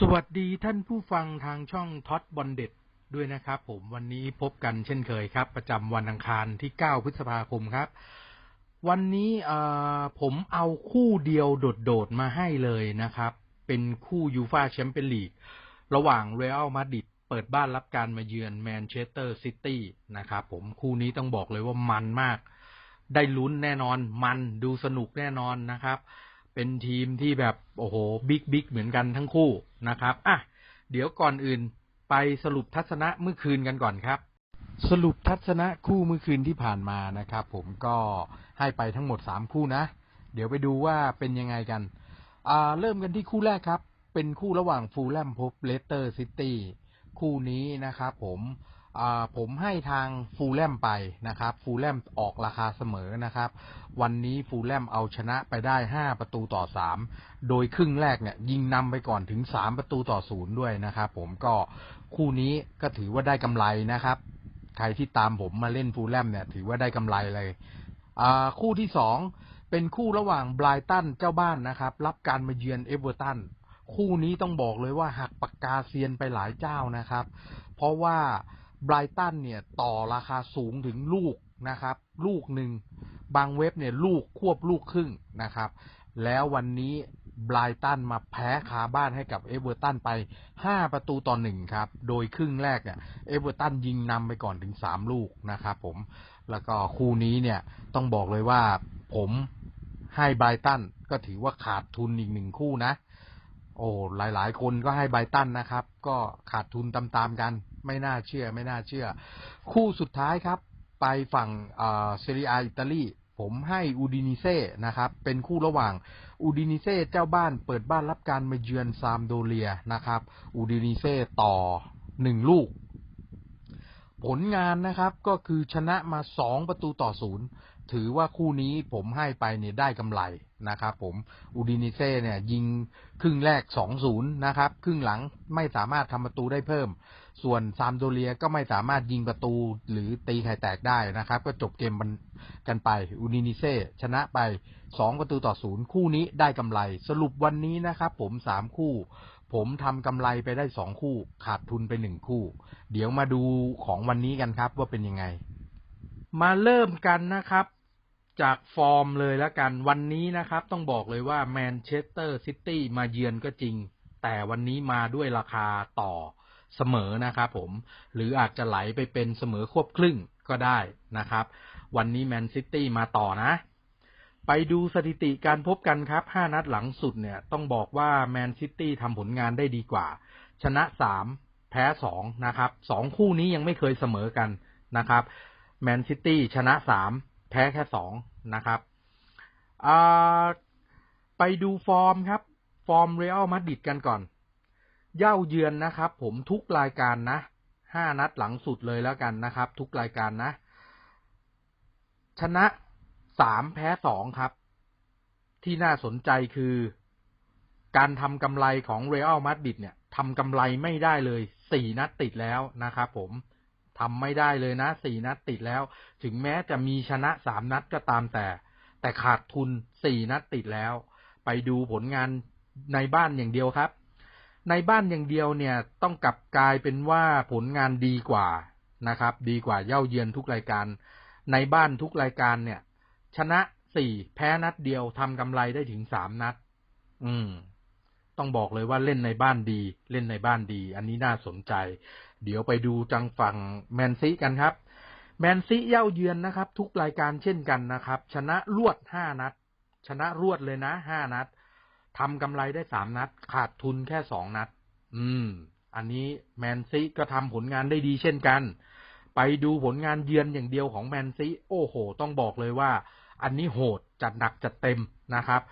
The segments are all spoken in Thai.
สวัสดีท่านผู้ฟังทางช่องท็อตบอลเด็ดด้วยนะครับผมวันนี้พบกันเช่นเคยครับ ประจำวันอังคารที่ 9 พฤษภาคมครับ วันนี้ผมเอาคู่เดียวโดดๆมาให้เลยนะครับ เป็นคู่ยูฟาแชมเปี้ยนลีกระหว่างเรอัลมาดริดเปิดบ้านรับการมาเยือนแมนเชสเตอร์ซิตี้นะครับผมคู่นี้ต้องบอกเลยว่ามันมาก ได้ลุ้นแน่นอน มันดูสนุกแน่นอนนะครับ เป็นทีมที่แบบโอ้โหบิ๊กบิ๊กเหมือนกันทั้งคู่นะครับอะเดี๋ยวก่อนอื่นไปสรุปทัศนะเมื่อคืนกันก่อนครับ สรุปทัศนะคู่เมื่อคืนที่ผ่านมานะครับ ผมก็ให้ไปทั้งหมดสามคู่นะ เดี๋ยวไปดูว่าเป็นยังไงกันอ่าเริ่มกันที่คู่แรกครับ เป็นคู่ระหว่างฟูลแลมพบเลสเตอร์ซิตี้คู่นี้นะครับผม ผมให้ทางฟูลแลมไปนะครับ ฟูลแลมออกราคาเสมอนะครับ วันนี้ฟูลแลมเอาชนะไปได้ 5 ประตูต่อ 3 โดยครึ่งแรกเนี่ยยิงนำไปก่อนถึง 3 ประตูต่อศูนย์ด้วยนะครับผมก็คู่นี้ก็ถือว่าได้กำไรนะครับ ใครที่ตามผมมาเล่นฟูลแลมเนี่ยถือว่าได้กำไรเลยคู่ที่สองเป็นคู่ระหว่างไบรตันเจ้าบ้านนะครับ รับการมาเยือนเอเวอร์ตันคู่นี้ต้องบอกเลยว่าหักปากกาเซียนไปหลายเจ้านะครับ เพราะว่า ไบรตันเนี่ยต่อราคาสูงถึงลูกนะครับ ลูกหนึ่ง บางเว็บเนี่ยลูกควบลูกครึ่งนะครับ แล้ววันนี้ไบรตันมาแพ้คาบ้านให้กับเอเวอร์ตันไป 5 ประตูต่อหนึ่งครับ โดยครึ่งแรกเนี่ยเอเวอร์ตันยิงนำไปก่อนถึง 3 ลูกนะครับผม แล้วก็คู่นี้เนี่ยต้องบอกเลยว่าผมให้ไบรตันก็ถือว่าขาดทุนอีกหนึ่งคู่นะ โอ้หลาย ๆ คนก็ให้ไบรตันนะครับ ก็ขาดทุนตามๆกัน ไม่น่าเชื่อ ไม่น่าเชื่อ คู่สุดท้ายครับ ไปฝั่งเซเรียอิตาลีผมให้อูดินิเซ่นะครับ เป็นคู่ระหว่างอูดินิเซ่เจ้าบ้านเปิดบ้านรับการมาเยือนซามโดเลียนะครับอูดินิเซ่ต่อหนึ่งลูก ผลงานนะครับก็คือชนะมาสองประตูต่อศูนย์ ถือว่าคู่นี้ผมให้ไปเนี่ยได้กำไรนะครับผมอูดินิเซ่เนี่ยยิงครึ่งแรกสองศูนย์นะครับ ครึ่งหลังไม่สามารถทำประตูได้เพิ่ม ส่วนซามโดเลียก็ไม่สามารถยิงประตูหรือตีไข่แตกได้นะครับ ก็จบเกมกันไปอูดินิเซ่ชนะไปสองประตูต่อศูนย์คู่นี้ได้กำไร สรุปวันนี้นะครับผมสามคู่ ผมทำกำไรไปได้สองคู่ ขาดทุนไปหนึ่งคู่ เดี๋ยวมาดูของวันนี้กันครับว่าเป็นยังไง มาเริ่มกันนะครับ จากฟอร์มเลยแล้วกัน วันนี้นะครับ ต้องบอกเลยว่าแมนเชสเตอร์ซิตี้มาเยือนก็จริง แต่วันนี้มาด้วยราคาต่อเสมอนะครับผม หรืออาจจะไหลไปเป็นเสมอควบครึ่งก็ได้นะครับ วันนี้แมนซิตี้มาต่อนะ ไปดูสถิติการพบกันครับ 5 นัดหลังสุดเนี่ย ต้องบอกว่าแมนซิตี้ทำผลงานได้ดีกว่า ชนะ 3 แพ้ 2 นะครับ 2 คู่นี้ยังไม่เคยเสมอกันนะครับ แมนซิตี้ชนะ 3 พ้แค่สองนะครับไปดูฟอร์มครับ ฟอร์มเรอัลมาดริดกันก่อน เย่าเยือนนะครับ ผมทุกรายการนะห้านัดหลังสุดเลยแล้วกันนะครับ ทุกรายการนะ ชนะสามแพ้สองครับ ที่น่าสนใจคือ การทำกำไรของเรอัลมาดริดเนี่ยทำกำไรไม่ได้เลยสี่นัดติดแล้วนะครับผม ทำไม่ได้เลยนะสี่นัดติดแล้ว ถึงแม้จะมีชนะสามนัดก็ตามแต่ แต่ขาดทุนสี่นัดติดแล้ว ไปดูผลงานในบ้านอย่างเดียวครับ ในบ้านอย่างเดียวเนี่ยต้องกลับกลายเป็นว่าผลงานดีกว่านะครับ ดีกว่าเย่าเยือนทุกรายการ ในบ้านทุกรายการเนี่ย ชนะสี่แพ้นัดเดียวทำกำไรได้ถึงสามนัด อืม ต้องบอกเลยว่าเล่นในบ้านดี เล่นในบ้านดี อันนี้น่าสนใจ เดี๋ยวไปดูจังฝั่งแมนซีกันครับ แมนซีเย่าเยือนนะครับ ทุกรายการเช่นกันนะครับ ชนะรวดห้านัด ชนะรวดเลยนะห้านัดทำกำไรได้สามนัด ขาดทุนแค่สองนัด อืม อันนี้แมนซีก็ทำผลงานได้ดีเช่นกัน ไปดูผลงานเยือนอย่างเดียวของแมนซีโอ้โห ต้องบอกเลยว่า อันนี้โหดจัดหนักจัดเต็มนะครับ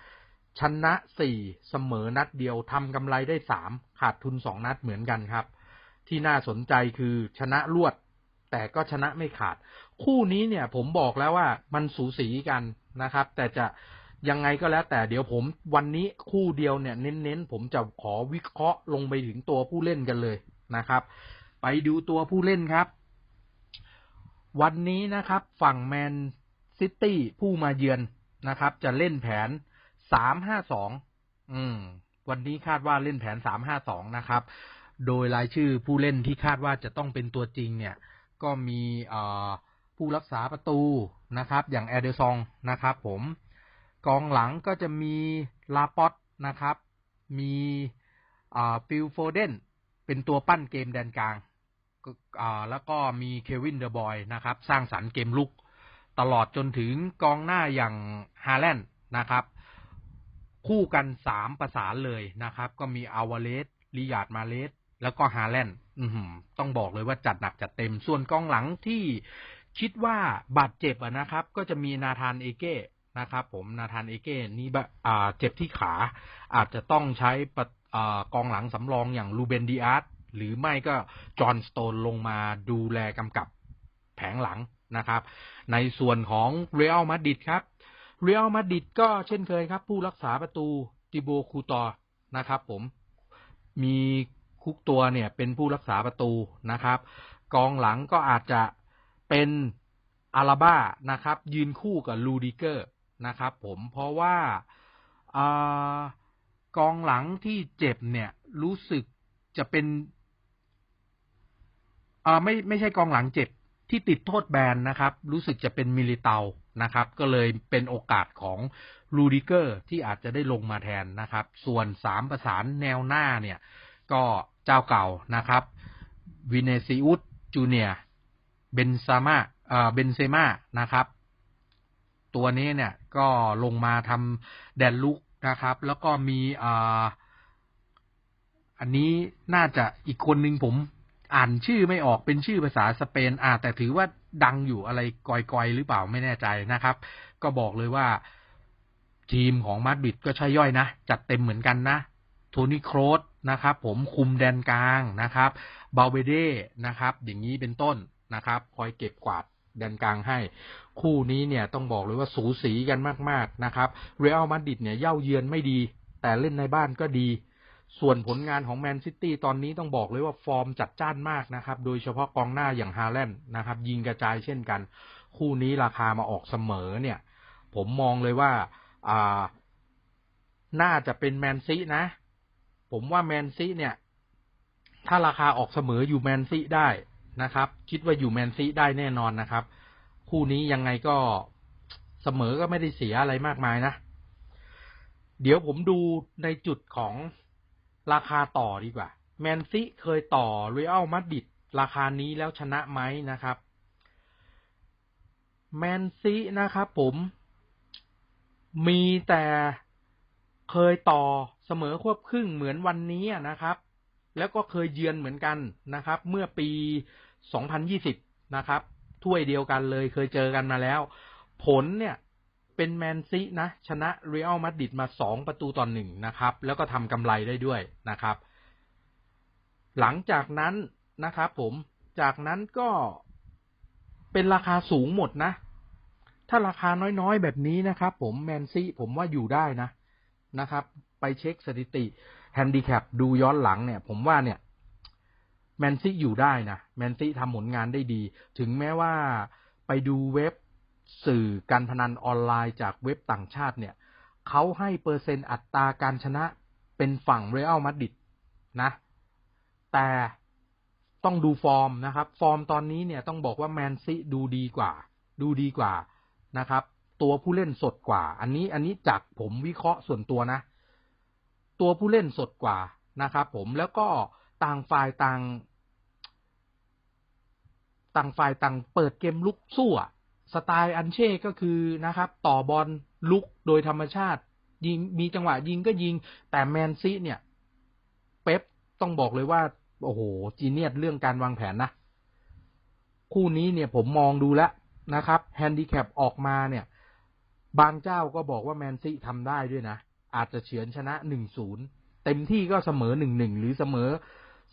ชนะสี่เสมอนัดเดียวทำกำไรได้สามขาดทุนสองนัดเหมือนกันครับ ที่น่าสนใจคือชนะรวด แต่ก็ชนะไม่ขาด คู่นี้เนี่ยผมบอกแล้วว่ามันสูสีกันนะครับ แต่จะยังไงก็แล้วแต่เดี๋ยวผมวันนี้คู่เดียวเนี่ยเน้นๆผมจะขอวิเคราะห์ลงไปถึงตัวผู้เล่นกันเลยนะครับ ไปดูตัวผู้เล่นครับ วันนี้นะครับ ฝั่งแมนซิตี้ผู้มาเยือนนะครับ จะเล่นแผนสามห้าสองอืม วันนี้คาดว่าเล่นแผนสามห้าสองนะครับ โดยรายชื่อผู้เล่นที่คาดว่าจะต้องเป็นตัวจริงเนี่ย ก็มีผู้รักษาประตูนะครับ อย่างแอเดอร์ซองนะครับผม กองหลังก็จะมีลาปอตนะครับ มีฟิลโฟเดนเป็นตัวปั้นเกมแดนกลางแล้วก็มีเควินเดอร์บอยนะครับ สร้างสรรค์เกมลุก ตลอดจนถึงกองหน้าอย่างฮาแลนด์นะครับ คู่กันสามประสานเลยนะครับ ก็มีอาวาเลสลิยาดมาเลส แล้วก็ฮาแลนด์ต้องบอกเลยว่าจัดหนักจัดเต็ม ส่วนกองหลังที่คิดว่าบาดเจ็บนะครับ ก็จะมีนาธานเอเก้นะครับ ผมนาธานเอเก้นี่เจ็บที่ขา อาจจะต้องใช้กองหลังสำรองอย่างลูเบนดิอาร์ตหรือไม่ก็จอห์นสโตนลงมาดูแลกำกับแผงหลังนะครับ ในส่วนของเรอัลมาดริดครับเรอัลมาดริดก็เช่นเคยครับ ผู้รักษาประตูติโบคูตอนะครับ ผมมี คุกตัวเนี่ยเป็นผู้รักษาประตูนะครับ กองหลังก็อาจจะเป็นอาราบ้านะครับ ยืนคู่กับลูดิเกอร์นะครับ ผมเพราะว่ากองหลังที่เจ็บเนี่ย รู้สึกจะเป็นอ่าไม่ไม่ใช่กองหลังเจ็บที่ติดโทษแบนนะครับ รู้สึกจะเป็นมิลิเตานะครับ ก็เลยเป็นโอกาสของลูดิเกอร์ที่อาจจะได้ลงมาแทนนะครับ ส่วนสามประสานแนวหน้าเนี่ย ก็ เจ้าเก่านะครับวินเนซิอุสจูเนียเบนซามาเบนเซมานะครับ ตัวนี้เนี่ยก็ลงมาทำแดนลุกนะครับ แล้วก็มีออันนี้น่าจะอีกคนหนึ่งผมอ่านชื่อไม่ออกเป็นชื่อภาษาสเปนอ่าแต่ถือว่าดังอยู่อะไรกอยๆ หรือเปล่าไม่แน่ใจนะครับ ก็บอกเลยว่าทีมของมาดริดก็ใช่ย่อยนะ จัดเต็มเหมือนกันนะ โทนี่โครสนะครับผมคุมแดนกลางนะครับบาเบเดนะครับ อย่างนี้เป็นต้นนะครับ คอยเก็บกวาดแดนกลางให้ คู่นี้เนี่ยต้องบอกเลยว่าสูสีกันมากๆนะครับเรอัลมาดริดเนี่ยเย่าเยือนไม่ดี แต่เล่นในบ้านก็ดี ส่วนผลงานของแมนซิตี้ตอนนี้ต้องบอกเลยว่าฟอร์มจัดจ้านมากนะครับ โดยเฉพาะกองหน้าอย่างฮาแลนด์นะครับ ยิงกระจายเช่นกัน คู่นี้ราคามาออกเสมอเนี่ย ผมมองเลยว่าอ่าน่าจะเป็นแมนซีนะ ผมว่าแมนซีเนี่ย ถ้าราคาออกเสมออยู่แมนซีได้นะครับ คิดว่าอยู่แมนซีได้แน่นอนนะครับ คู่นี้ยังไงก็เสมอก็ไม่ได้เสียอะไรมากมายนะ เดี๋ยวผมดูในจุดของราคาต่อดีกว่า แมนซีเคยต่อเรอัลมาดริดราคานี้แล้วชนะไหมนะครับ แมนซีนะครับผมมีแต่ เคยต่อเสมอควบครึ่งเหมือนวันนี้นะครับ แล้วก็เคยเยือนเหมือนกันนะครับ เมื่อปี 2020 นะครับ ถ้วยเดียวกันเลยเคยเจอกันมาแล้ว ผลเนี่ยเป็นแมนซีนะ ชนะเรอัลมาดริดมาสองประตูต่อหนึ่งนะครับ แล้วก็ทำกำไรได้ด้วยนะครับ หลังจากนั้นนะครับผมจากนั้นก็เป็นราคาสูงหมดนะ ถ้าราคาน้อยๆแบบนี้นะครับผมแมนซีผมว่าอยู่ได้นะ นะครับ ไปเช็คสถิติแฮนดิแคปดูย้อนหลังเนี่ย ผมว่าเนี่ยแมนซี่อยู่ได้นะแมนซี่ทำผลงานได้ดี ถึงแม้ว่าไปดูเว็บสื่อการพนันออนไลน์จากเว็บต่างชาติเนี่ยเขาให้เปอร์เซ็นต์อัตราการชนะเป็นฝั่งเรอัลมาดริดนะ แต่ต้องดูฟอร์มนะครับ ฟอร์มตอนนี้เนี่ยต้องบอกว่าแมนซีดูดีกว่า ดูดีกว่านะครับ ตัวผู้เล่นสดกว่า อันนี้อันนี้จากผมวิเคราะห์ส่วนตัวนะ ตัวผู้เล่นสดกว่านะครับผมแล้วก็ต่างฝ่ายต่าง ต่างฝ่ายต่างเปิดเกมลุกสู้สไตล์อันเช่ก็คือนะครับ ต่อบอลลุกโดยธรรมชาติ ยิงมีจังหวะยิงก็ยิง แต่แมนซีเนี่ย เป๊ปต้องบอกเลยว่า โอ้โห จีเนียตเรื่องการวางแผนนะ คู่นี้เนี่ยผมมองดูแล้วนะครับ แฮนดิแคปออกมาเนี่ย บางเจ้าก็บอกว่าแมนซีทำได้ด้วยนะ อาจจะเฉือนชนะหนึ่งศูนย์เต็มที่ก็เสมอหนึ่งหนึ่งหรือเสมอ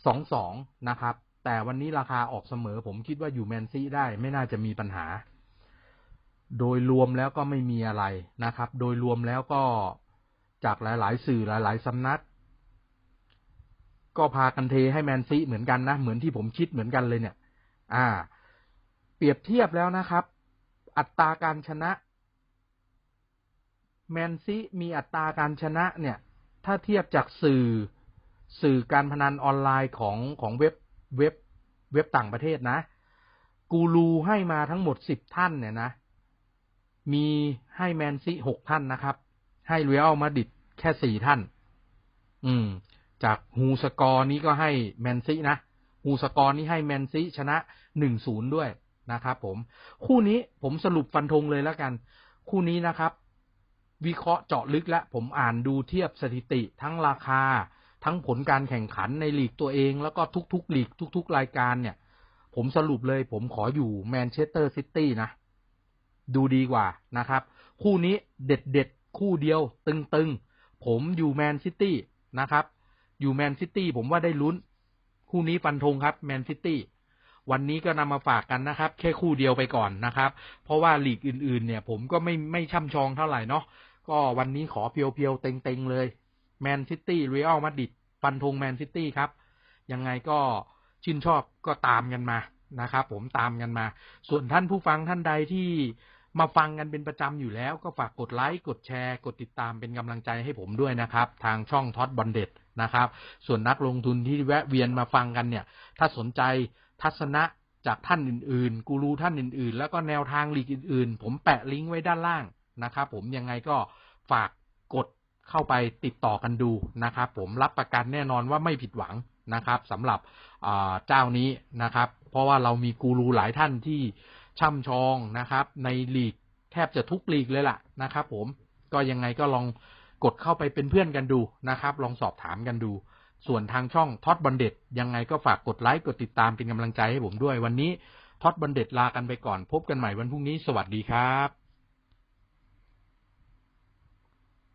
สองสองนะครับ แต่วันนี้ราคาออกเสมอ ผมคิดว่าอยู่แมนซีได้ไม่น่าจะมีปัญหา โดยรวมแล้วก็ไม่มีอะไรนะครับ โดยรวมแล้วก็จากหลาย ๆ สื่อหลาย ๆสำนัก ก็พากันเทให้แมนซีเหมือนกันนะ เหมือนที่ผมคิดเหมือนกันเลยเนี่ย อ่า เปรียบเทียบแล้วนะครับ อัตราการชนะ แมนซีมีอัตราการชนะเนี่ย ถ้าเทียบจากสื่อสื่อการพนันออนไลน์ของของเว็บเว็บเว็บต่างประเทศนะ กูรูให้มาทั้งหมดสิบท่านเนี่ยนะ มีให้แมนซีหกท่านนะครับ ให้เรียลมาดิดแค่สี่ท่าน อืม จากฮูสกอร์นี้ก็ให้แมนซีนะฮูสกอร์นี้ให้แมนซีชนะหนึ่งศูนย์ด้วยนะครับผม คู่นี้ผมสรุปฟันธงเลยแล้วกัน คู่นี้นะครับ วิเคราะห์เจาะลึกและผมอ่านดูเทียบสถิติทั้งราคา ทั้งผลการแข่งขันในลีกตัวเอง แล้วก็ทุกๆลีกทุก ๆ รายการเนี่ย ผมสรุปเลยผมขออยู่แมนเชสเตอร์ซิตี้นะ ดูดีกว่านะครับ คู่นี้เด็ดเด็ดๆคู่เดียว ตึงๆ ผมอยู่แมนซิตี้นะครับ อยู่แมนซิตี้ผมว่าได้ลุ้น คู่นี้ฟันธงครับแมนซิตี้ วันนี้ก็นำมาฝากกันนะครับ แค่คู่เดียวไปก่อนนะครับ เพราะว่าลีกอื่นๆ เนี่ย ผมก็ไม่ไม่ช่ำชองเท่าไหร่เนาะก็วันนี้ขอเพียวๆ เต็งๆ เลยแมนซิตี้เรอัลมาดริดฟันธงแมนซิตี้ครับ ยังไงก็ชื่นชอบก็ตามกันมานะครับผมตามกันมา ส่วนท่านผู้ฟังท่านใดที่มาฟังกันเป็นประจำอยู่แล้วก็ฝากกดไลค์ กดแชร์ กดติดตามเป็นกำลังใจให้ผมด้วยนะครับ ทางช่องท็อตบอลเด็ดนะครับ ส่วนนักลงทุนที่แวะเวียนมาฟังกันเนี่ย ถ้าสนใจ ทัศนะจากท่านอื่นๆ กูรูท่านอื่นๆ แล้วก็แนวทางหลีกอื่นๆ ผมแปะลิงก์ไว้ด้านล่างนะครับผมยังไงก็ฝากกดเข้าไปติดต่อกันดูนะครับ ผมรับประกันแน่นอนว่าไม่ผิดหวังนะครับสำหรับเจ้านี้นะครับ เพราะว่าเรามีกูรูหลายท่านที่ช่ำชองนะครับ ในลีกแทบจะทุกลีกเลยล่ะนะครับ ผมก็ยังไงก็ลองกดเข้าไปเป็นเพื่อนกันดูนะครับ ลองสอบถามกันดู ส่วนทางช่องท็อตบอลเด็ดยังไงก็ฝากกดไลค์กดติดตามเป็นกำลังใจให้ผมด้วย วันนี้ท็อตบอลเด็ดลากันไปก่อนพบกันใหม่วันพรุ่งนี้สวัสดีครับ